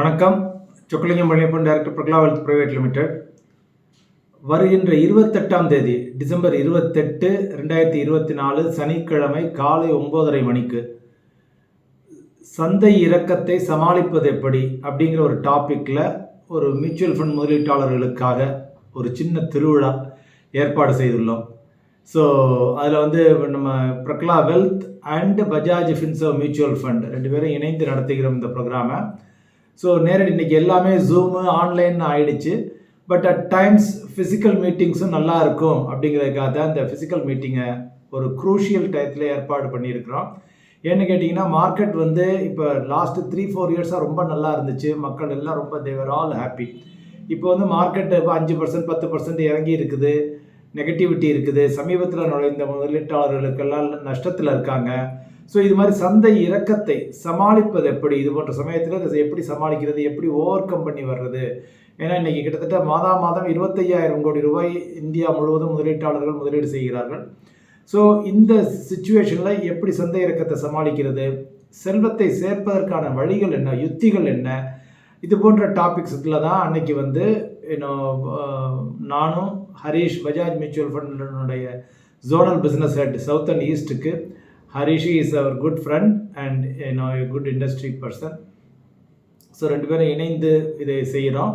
வணக்கம். Chockalingam Palaniappan director Prakala wealth private limited வருகின்ற இருபத்தெட்டாம் தேதி டிசம்பர் இருபத்தெட்டு ரெண்டாயிரத்தி இருபத்தி நாலு சனிக்கிழமை காலை ஒம்போதரை மணிக்கு சந்தை இறக்கத்தை சமாளிப்பது எப்படி அப்படிங்கிற ஒரு டாப்பிக்கில் ஒரு மியூச்சுவல் ஃபண்ட் முதலீட்டாளர்களுக்காக ஒரு சின்ன திருவிழா ஏற்பாடு செய்துள்ளோம். ஸோ அதில் வந்து நம்ம Prakala wealth and Bajaj Finserv mutual fund ரெண்டு பேரும் இணைந்து நடத்துகிறோம் இந்த ப்ரோக்ராமை ஸோ நேரடி இன்றைக்கி எல்லாமே ஜூமு ஆன்லைன் ஆயிடுச்சு. பட் அட் டைம்ஸ் ஃபிசிக்கல் மீட்டிங்ஸும் நல்லா இருக்கும் அப்படிங்கிறதுக்காக தான் இந்த ஃபிசிக்கல் மீட்டிங்கை ஒரு குரூஷியல் டயத்தில் ஏற்பாடு பண்ணியிருக்கிறோம். ஏன்னு கேட்டிங்கன்னா மார்க்கெட் வந்து இப்போ லாஸ்ட்டு த்ரீ ஃபோர் இயர்ஸாக ரொம்ப நல்லா இருந்துச்சு. மக்கள் எல்லாம் ரொம்ப தேவர் ஆல் ஹாப்பி இப்போ வந்து மார்க்கெட் இப்போ அஞ்சு பர்சன்ட் பத்து பர்சன்ட் இறங்கி இருக்குது. நெகட்டிவிட்டி இருக்குது. சமீபத்தில் நுழைந்த முதலீட்டாளர்களுக்கெல்லாம் நஷ்டத்தில் இருக்காங்க. ஸோ இது மாதிரி சந்தை இறக்கத்தை சமாளிப்பது எப்படி? இது போன்ற சமயத்தில் இதை எப்படி சமாளிக்கிறது? எப்படி ஓவர் கம் பண்ணி வர்றது? ஏன்னா இன்றைக்கி கிட்டத்தட்ட மாதா மாதம் இருபத்தையாயிரம் கோடி ரூபாய் இந்தியா முழுவதும் முதலீட்டாளர்கள் முதலீடு செய்கிறார்கள். ஸோ இந்த சுச்சுவேஷனில் எப்படி சந்தை இறக்கத்தை சமாளிக்கிறது? செல்வத்தை சேர்ப்பதற்கான வழிகள் என்ன? யுத்திகள் என்ன? இது போன்ற டாபிக்ஸில் தான் அன்னைக்கு வந்து இன்னும் நானும் Harish Bajaj mutual ஃபண்டினுடைய zonal business head south and ஈஸ்ட்டுக்கு Harish is our good friend and no a good industry person so ரெண்டு பேரும் இணைந்து இதை செய்கிறோம்.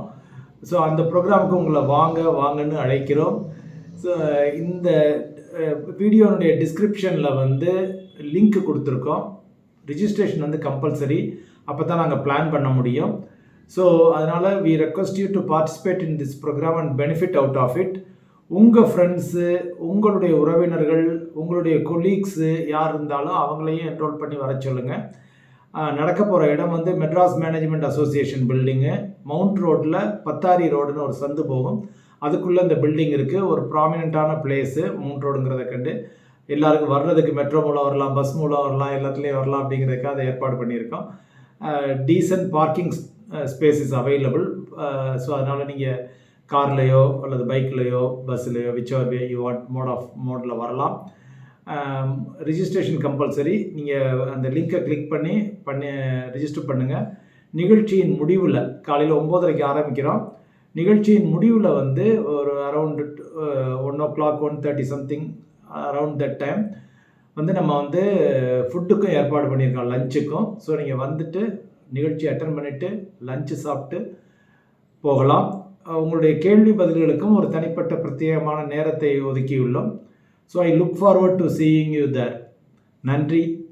ஸோ அந்த ப்ரோக்ராமுக்கு உங்களை வாங்க வாங்கன்னு அழைக்கிறோம். ஸோ இந்த வீடியோனுடைய டிஸ்கிரிப்ஷனில் வந்து லிங்க் கொடுத்துருக்கோம். ரிஜிஸ்ட்ரேஷன் வந்து கம்பல்சரி அப்போ தான் நாங்கள் பிளான் பண்ண முடியும். ஸோ அதனால் we request you to participate in this programme and benefit out of it உங்கள் ஃப்ரெண்ட்ஸு உங்களுடைய உறவினர்கள் உங்களுடைய கொலீக்ஸு யார் இருந்தாலும் அவங்களையும் என்ரோல் பண்ணி வர சொல்லுங்கள் நடக்க போகிற இடம் வந்து Madras management association building mount ரோட்டில் பத்தாரி ரோடுன்னு ஒரு சந்து போகும். அதுக்குள்ளே இந்த பில்டிங் இருக்குது ஒரு ப்ராமினெண்ட்டான பிளேஸு மவுண்ட் ரோடுங்கிறத கண்டு எல்லாருக்கும் வர்றதுக்கு மெட்ரோ மூலம் வரலாம் பஸ் மூலம் வரலாம் எல்லாத்துலேயும் வரலாம் அப்படிங்கிறதுக்காக அதை ஏற்பாடு பண்ணியிருக்கோம். Decent parking space is available so அதனால் நீங்கள் கார்லேயோ அல்லது பைக்லேயோ பஸ்ஸுலையோ which or way you what mode of மோடில் வரலாம். ரிஜிஸ்ட்ரேஷன் கம்பல்சரி நீங்கள் அந்த லிங்க்கை கிளிக் பண்ணி பண்ணி ரிஜிஸ்டர் பண்ணுங்கள் நிகழ்ச்சியின் முடிவில் காலையில் ஒம்போதரைக்கு ஆரம்பிக்கிறோம். நிகழ்ச்சியின் முடிவில் வந்து ஒரு around one o'clock one thirty something around that time வந்து நம்ம வந்து ஃபுட்டுக்கும் ஏற்பாடு பண்ணியிருக்கோம் லஞ்சுக்கும் ஸோ நீங்கள் வந்துட்டு நிகழ்ச்சி அட்டன் பண்ணிவிட்டு லஞ்சு சாப்பிட்டு போகலாம். உங்களுடைய கேள்வி பதில்களுக்கும் ஒரு தனிப்பட்ட பிரத்யேகமான நேரத்தை ஒதுக்கியுள்ளோம். So I look forward to seeing you there நன்றி.